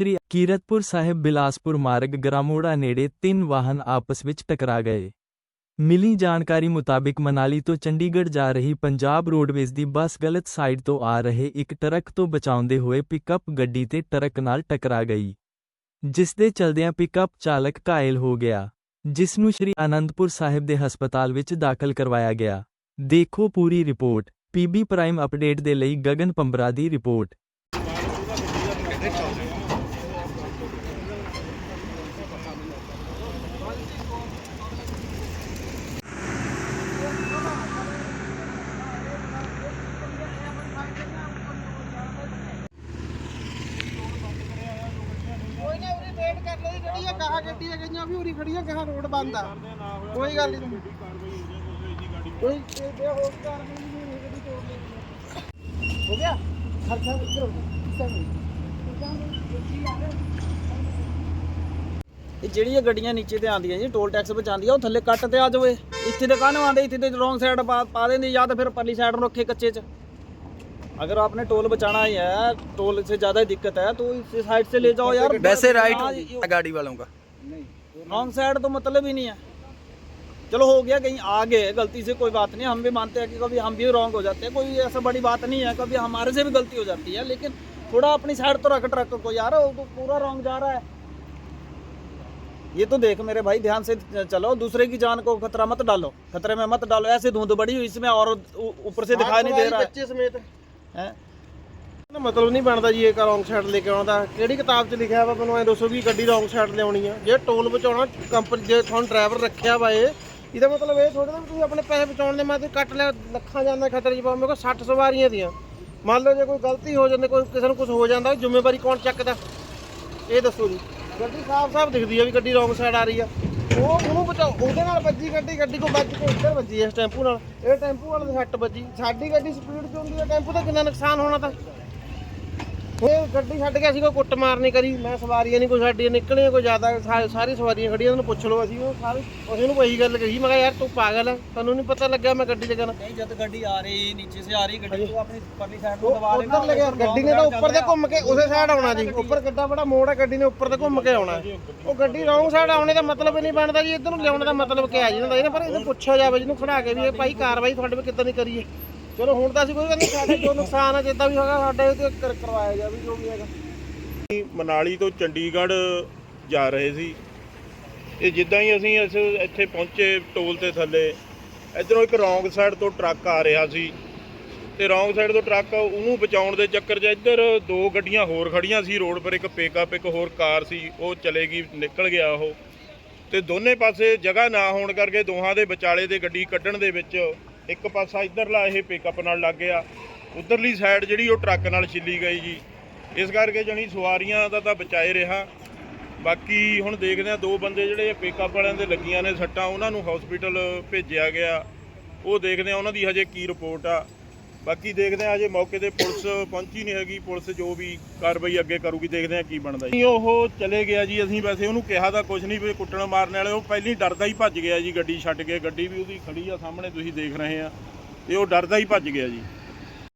ਸ੍ਰੀ ਕੀਰਤਪੁਰ ਸਾਹਿਬ ਬਿਲਾਸਪੁਰ ਮਾਰਗ ਗਰਾਮੋੜਾ ਨੇੜੇ ਤਿੰਨ ਵਾਹਨ ਆਪਸ ਵਿੱਚ ਟਕਰਾ ਗਏ। ਮਿਲੀ ਜਾਣਕਾਰੀ ਮੁਤਾਬਿਕ ਮਨਾਲੀ ਤੋਂ ਚੰਡੀਗੜ੍ਹ ਜਾ ਰਹੀ ਪੰਜਾਬ ਰੋਡਵੇਜ਼ ਦੀ ਬੱਸ ਗਲਤ ਸਾਈਡ ਤੋਂ ਆ ਰਹੇ ਇੱਕ ਟਰੱਕ ਤੋਂ ਬਚਾਉਂਦੇ ਹੋਏ ਪਿਕਅਪ ਗੱਡੀ ਤੇ ਟਰੱਕ ਨਾਲ ਟਕਰਾ ਗਈ, ਜਿਸ ਦੇ ਚਲਦਿਆਂ ਪਿਕਅਪ ਚਾਲਕ ਘਾਇਲ ਹੋ ਗਿਆ, ਜਿਸ ਨੂੰ ਸ਼੍ਰੀ ਆਨੰਦਪੁਰ ਸਾਹਿਬ ਦੇ ਹਸਪਤਾਲ ਵਿੱਚ ਦਾਖਲ ਕਰਵਾਇਆ ਗਿਆ। ਦੇਖੋ ਪੂਰੀ ਰਿਪੋਰਟ, ਪੀਬੀ ਪ੍ਰਾਈਮ ਅਪਡੇਟ ਦੇ ਲਈ ਗਗਨ ਪੰਬਰਾ ਦੀ ਰਿਪੋਰਟ। ਕਰ ਗਾਹਾਂ ਗੱਡੀਆਂ ਗਈਆਂ, ਵੀ ਉਰੀ ਖੜੀਆਂ ਗਾਹਾਂ ਰੋਡ ਬੰਦ ਆ। ਕੋਈ ਗੱਲ ਨਹੀਂ ਕੋਈ ਤੇ ਦੇ ਹੋਰ ਕਾਰ ਨਹੀਂ ਉਰੀ ਗੱਡੀ ਤੋੜ ਲਈ ਹੋ। ਗਿਆ? ਖਰਚਾ ਇੱਧਰ ਹੋ ਗਿਆ ਇਹ ਜਿਹੜੀਆਂ ਗੱਡੀਆਂ ਨੀਚੇ ਤੇ ਆਉਂਦੀਆਂ ਜੀ, ਟੋਲ ਟੈਕਸ ਬਚਾਉਂਦੀਆਂ, ਉਹ ਥੱਲੇ ਕੱਟ ਤੇ ਆ ਜਾਵੇ ਇੱਥੇ ਤੇ ਕਾਹਨੂੰ ਆਉਂਦੇ? ਇੱਥੇ ਤੇ ਰੋਂਗ ਸਾਈਡ ਪਾ ਪਾ ਦਿੰਦੇ, ਜਾਂ ਤਾਂ ਫਿਰ ਪਰਲੀ ਸਾਈਡ ਨੂੰ ਰੱਖੇ ਕੱਚੇ 'ਚ। अगर आपने टोल बचाना ही है टोल से ज़्यादा दिक्कत है तो इस साइड से ले जाओ यार। वैसे राइट गाड़ी वालों का। रॉन्ग साइड तो मतलब ही नहीं है। चलो हो गया कहीं आगे गलती से कोई बात नहीं हम भी मानते हैं कि कभी हम भी रॉन्ग हो जाते हैं कोई ऐसा बड़ी बात नहीं है कभी हमारे से भी गलती हो जाती है लेकिन थोड़ा अपनी साइड तो रख ट्रक को यार वो तो पूरा रॉन्ग जा रहा है। ये तो देख मेरे भाई ध्यान से चलो दूसरे की जान को खतरा मत डालो खतरे में मत डालो ऐसे धुंध बड़ी हुई इसमें और ऊपर से दिखाई नहीं दे रहा है। ਨਾ ਮਤਲਬ ਨਹੀਂ ਬਣਦਾ ਜੀ ਇਹ ਕਾ ਰੌਂਗ ਸਾਈਡ ਲੈ ਕੇ ਆਉਂਦਾ ਕਿਹੜੀ ਕਿਤਾਬ 'ਚ ਲਿਖਿਆ ਵਾ ਮੈਨੂੰ ਐ ਦੱਸੋ ਵੀ ਗੱਡੀ ਰੌਂਗ ਸਾਈਡ ਲਿਆਉਣੀ ਆ। ਜੇ ਟੋਲ ਬਚਾਉਣਾ, ਕੰਪਨੀ ਜੇ ਤੁਹਾਨੂੰ ਡਰਾਈਵਰ ਰੱਖਿਆ ਵਾ ਇਹ, ਇਹਦਾ ਮਤਲਬ ਇਹ ਥੋੜਾ ਵੀ ਤੁਸੀਂ ਆਪਣੇ ਪੈਸੇ ਬਚਾਉਣ ਦੇ ਮਾਤੇ ਕੱਟ ਲਿਆ, ਲੱਖਾਂ ਜਾਂਦਾ ਖਤਰੇ 'ਚ ਪਾਓ ਮੇਰੇ ਕੋਲ 60 ਸਵਾਰੀਆਂ ਦੀਆਂ। ਮੰਨ ਲਓ ਜੇ ਕੋਈ ਗਲਤੀ ਹੋ ਜਾਂਦੀ, ਕੋਈ ਕਿਸੇ ਨੂੰ ਕੁਝ ਹੋ ਜਾਂਦਾ, ਜ਼ਿੰਮੇਵਾਰੀ ਕੌਣ ਚੱਕਦਾ? ਇਹ ਦੱਸੋ ਜੀ। ਗੱਡੀ ਸਾਫ਼-ਸਾਫ਼ ਦਿਖਦੀ ਆ ਵੀ ਗੱਡੀ ਰੌਂਗ ਸਾਈਡ ਆ ਰਹੀ ਆ। ਉਹ ਉਹਨੂੰ ਬਚਾਓ। ਉਹਦੇ ਨਾਲ ਵੱਜੀ ਗੱਡੀ ਗੱਡੀ ਕੋ ਵੱਜ ਕੇ ਇੱਧਰ ਵੱਜੀ ਇਸ ਟੈਂਪੂ ਨਾਲ। ਇਹ ਟੈਂਪੂ ਵਾਲੇ ਦੇ ਸੱਟ ਵੱਜੀ। ਸਾਡੀ ਗੱਡੀ ਸਪੀਡ 'ਚ ਹੁੰਦੀ ਹੈ, ਟੈਂਪੂ ਦਾ ਕਿੰਨਾ ਨੁਕਸਾਨ ਹੋਣਾ ਤਾਂ? ਇਹ ਗੱਡੀ ਛੱਡ ਕੇ ਅਸੀਂ ਕੋਈ ਕੁੱਟ ਮਾਰਨੀ ਕਰੀ ਮੈਂ ਸਵਾਰੀਆਂ ਨਹੀਂ ਕੋਈ ਸਾਡੀਆਂ ਨਿਕਲੀਆਂ ਕੋਈ ਜ਼ਿਆਦਾ ਸਾ- ਸਾਰੀ ਸਵਾਰੀਆਂ ਖੜੀਆਂ ਉਹਨੂੰ ਪੁੱਛ ਲਓ ਅਸੀਂ ਉਹ ਸਾਰੀ ਅਸੀਂ ਉਹਨੂੰ ਇਹੀ ਗੱਲ ਕਹੀ ਮੈਂ ਕਿਹਾ ਯਾਰ ਤੂੰ ਪਾਗਲ ਹੈ ਤੈਨੂੰ ਨਹੀਂ ਪਤਾ ਲੱਗਿਆ ਮੈਂ ਗੱਡੀ ਚਗਾਣਾ नहीं जब गाड़ी आ रही नीचे से आ रही गड्डी तो अपनी परली साइड को दबा लेना ਉੱਧਰ ਲੱਗਿਆ ਗੱਡੀ ਨੇ ਤਾਂ ਉੱਪਰ ਤੇ ਘੁੰਮ ਕੇ ਉਸੇ ਸਾਈਡ ਆਉਣਾ ਜੀ ਉੱਪਰ ਕਿੱਡਾ ਬੜਾ ਮੋੜ ਹੈ ਗੱਡੀ ਨੇ ਉੱਪਰ ਤੇ ਘੁੰਮ ਕੇ ਆਉਣਾ ਉਹ ਗੱਡੀ ਰੌਂਗ ਸਾਈਡ ਆਉਣੇ ਦਾ ਮਤਲਬ ਹੀ ਨਹੀਂ ਬਣਦਾ ਜੀ ਇੱਧਰ ਨੂੰ ਲਿਆਉਣ ਦਾ ਮਤਲਬ ਕਿਹਾ ਜੀ ਇਹਨਾਂ ਦਾ ਇਹਨਾਂ ਪਰ ਇਹਨੂੰ ਪੁੱਛਿਆ ਜਾਵੇ ਜਿਹਨੂੰ ਖੜਾ ਕੇ ਵੀ ਇਹ ਭਾਈ ਕਾਰਵਾਈ ਤੁਹਾਡੇ ਤੇ ਕਿੱਦਾਂ ਦੀ ਕਰੀਏ ਚਲੋ ਹੁਣ ਤਾਂ ਅਸੀਂ ਕੋਈ ਗੱਲ ਸਾਡੇ ਜੋ ਨੁਕਸਾਨ ਹੈ ਜਿੱਦਾਂ ਵੀ ਹੋਗਾ, ਸਾਡੇ ਤੇ ਕਰ- ਕਰਵਾਇਆ ਜਾਵੇ ਜੋ ਵੀ ਹੈਗਾ। ਮਨਾਲੀ ਤੋਂ ਚੰਡੀਗੜ੍ਹ ਜਾ ਰਹੇ ਸੀ। ਇਹ ਜਿੱਦਾਂ ਹੀ ਅਸੀਂ ਇਸ ਇੱਥੇ ਪਹੁੰਚੇ ਟੋਲ ਤੇ ਥੱਲੇ, ਇਧਰੋਂ ਇੱਕ ਰੌਂਗ ਸਾਈਡ ਤੋਂ ਟਰੱਕ ਆ ਰਿਹਾ ਸੀ। ਤੇ ਰੌਂਗ ਸਾਈਡ ਤੋਂ ਟਰੱਕ ਉਹਨੂੰ ਬਚਾਉਣ ਦੇ ਚੱਕਰ 'ਚ ਇੱਧਰ ਦੋ ਗੱਡੀਆਂ ਹੋਰ ਖੜੀਆਂ ਸੀ, ਰੋਡ ਪਰ ਇੱਕ ਪਿਕਅਪ, ਇੱਕ ਹੋਰ ਕਾਰ ਸੀ, ਉਹ ਚਲੇ ਗਈ, ਨਿਕਲ ਗਿਆ ਉਹ। ਤੇ ਦੋਨੇ ਪਾਸੇ ਜਗ੍ਹਾ ਨਾ ਹੋਣ ਕਰਕੇ ਦੋਹਾਂ ਦੇ ਵਿਚਾਲੇ ਦੇ ਗੱਡੀ ਕੱਢਣ ਦੇ ਵਿੱਚ ਇੱਕ ਪਾਸਾ ਇੱਧਰਲਾ ਇਹ ਪਿਕਅਪ ਨਾਲ ਲੱਗ ਗਿਆ। ਉਧਰਲੀ ਸਾਈਡ ਜਿਹੜੀ ਉਹ ਟਰੱਕ ਨਾਲ ਛਿੱਲੀ ਗਈ ਜੀ। ਇਸ ਕਰਕੇ ਜਣੀ ਸਵਾਰੀਆਂ ਦਾ ਤਾਂ ਬਚਾਏ ਰਿਹਾ। ਬਾਕੀ ਹੁਣ ਦੇਖਦੇ ਆ ਦੋ ਬੰਦੇ ਜਿਹੜੇ ਪਿਕਅਪ ਵਾਲਿਆਂ ਦੇ ਲੱਗੀਆਂ ਨੇ ਸੱਟਾਂ, ਉਹਨਾਂ ਨੂੰ ਹਸਪੀਟਲ ਭੇਜਿਆ ਗਿਆ। ਉਹ ਦੇਖਦੇ ਆ ਉਹਨਾਂ ਦੀ ਹਜੇ ਕੀ ਰਿਪੋਰਟ ਆ। ਬਾਕੀ ਦੇਖਦੇ ਆ ਅਜੇ ਮੌਕੇ ਤੇ ਪੁਲਿਸ ਪਹੁੰਚੀ ਨਹੀਂ ਹੈਗੀ। ਪੁਲਿਸ ਜੋ ਵੀ ਕਾਰਵਾਈ ਅੱਗੇ ਕਰੂਗੀ, ਦੇਖਦੇ ਆ ਕੀ ਬਣਦਾ ਜੀ। ਉਹ ਚਲੇ ਗਿਆ ਜੀ, ਅਸੀਂ ਵੈਸੇ ਉਹਨੂੰ ਕਿਹਾ ਤਾਂ ਕੁਝ ਨਹੀਂ ਵੀ ਕੁੱਟਣ ਮਾਰਨ ਵਾਲੇ, ਉਹ ਪਹਿਲੀ ਡਰਦਾ ਹੀ ਭੱਜ ਗਿਆ ਜੀ, ਗੱਡੀ ਛੱਡ ਕੇ। ਗੱਡੀ ਵੀ ਉਹਦੀ ਖੜੀ ਆ ਸਾਹਮਣੇ, ਤੁਸੀਂ ਦੇਖ ਰਹੇ ਆ ਤੇ ਉਹ ਡਰਦਾ ਹੀ ਭੱਜ ਗਿਆ ਜੀ।